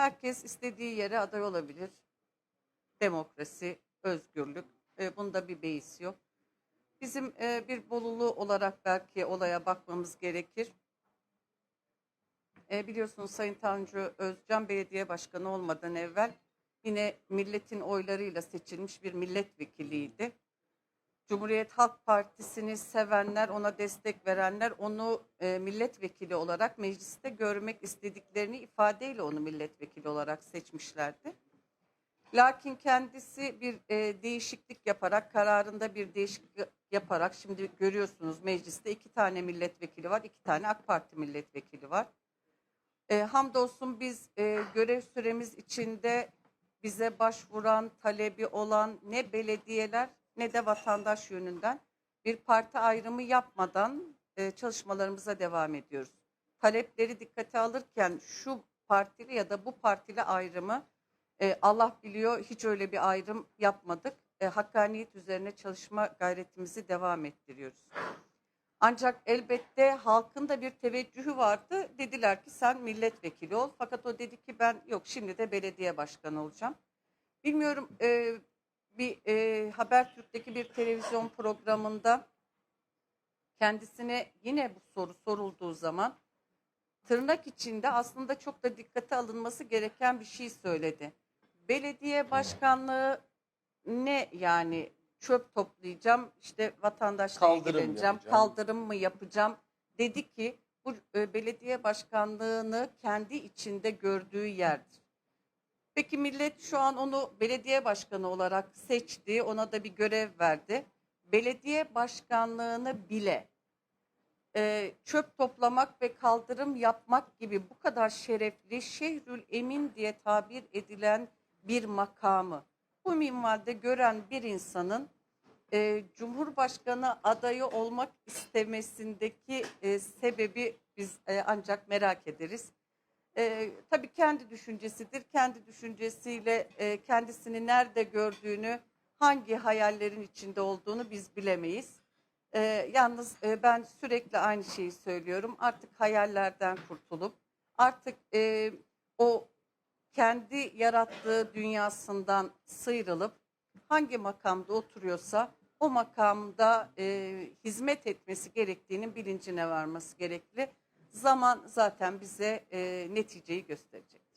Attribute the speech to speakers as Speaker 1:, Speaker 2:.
Speaker 1: herkes istediği yere aday olabilir. Demokrasi, özgürlük. E, bunda bir beis yok. Bizim e, bir Bolulu olarak belki olaya bakmamız gerekir. E, biliyorsunuz Sayın Tanju Özcan belediye başkanı olmadan evvel yine milletin oylarıyla seçilmiş bir milletvekiliydi. Cumhuriyet Halk Partisi'ni sevenler, ona destek verenler onu e, milletvekili olarak mecliste görmek istediklerini ifadeyle onu milletvekili olarak seçmişlerdi. Lakin kendisi bir e, değişiklik yaparak, kararında bir değişiklik yaparak, şimdi görüyorsunuz mecliste iki tane milletvekili var, iki tane AK Parti milletvekili var. E, hamdolsun biz görev süremiz içinde bize başvuran, talebi olan ne belediyeler ne de vatandaş yönünden bir parti ayrımı yapmadan e, çalışmalarımıza devam ediyoruz. Talepleri dikkate alırken şu partili ya da bu partili ayrımı e, Allah biliyor hiç öyle bir ayrım yapmadık. E, hakkaniyet üzerine çalışma gayretimizi devam ettiriyoruz. Ancak elbette halkın da bir teveccühü vardı. Dediler ki sen milletvekili ol. Fakat o dedi ki ben yok şimdi de belediye başkanı olacağım. Bilmiyorum e, bir e, Habertürk'teki bir televizyon programında kendisine yine bu soru sorulduğu zaman tırnak içinde aslında çok da dikkate alınması gereken bir şey söyledi. Belediye başkanlığı ne yani çöp toplayacağım işte vatandaşla
Speaker 2: Kaldırım
Speaker 1: ilgileneceğim
Speaker 2: yapacağım.
Speaker 1: kaldırım mı yapacağım dedi ki bu e, belediye başkanlığını kendi içinde gördüğü yerdir. Peki millet şu an onu belediye başkanı olarak seçti, ona da bir görev verdi. Belediye başkanlığını bile e, çöp toplamak ve kaldırım yapmak gibi bu kadar şerefli şehrül emin diye tabir edilen bir makamı bu minvalde gören bir insanın e, Cumhurbaşkanı adayı olmak istemesindeki e, sebebi biz e, ancak merak ederiz. E, tabii kendi düşüncesidir. Kendi düşüncesiyle e, kendisini nerede gördüğünü, hangi hayallerin içinde olduğunu biz bilemeyiz. E, yalnız e, ben sürekli aynı şeyi söylüyorum. Artık hayallerden kurtulup, artık e, o kendi yarattığı dünyasından sıyrılıp, hangi makamda oturuyorsa o makamda e, hizmet etmesi gerektiğinin bilincine varması gerekli. Zaman zaten bize e, neticeyi gösterecek.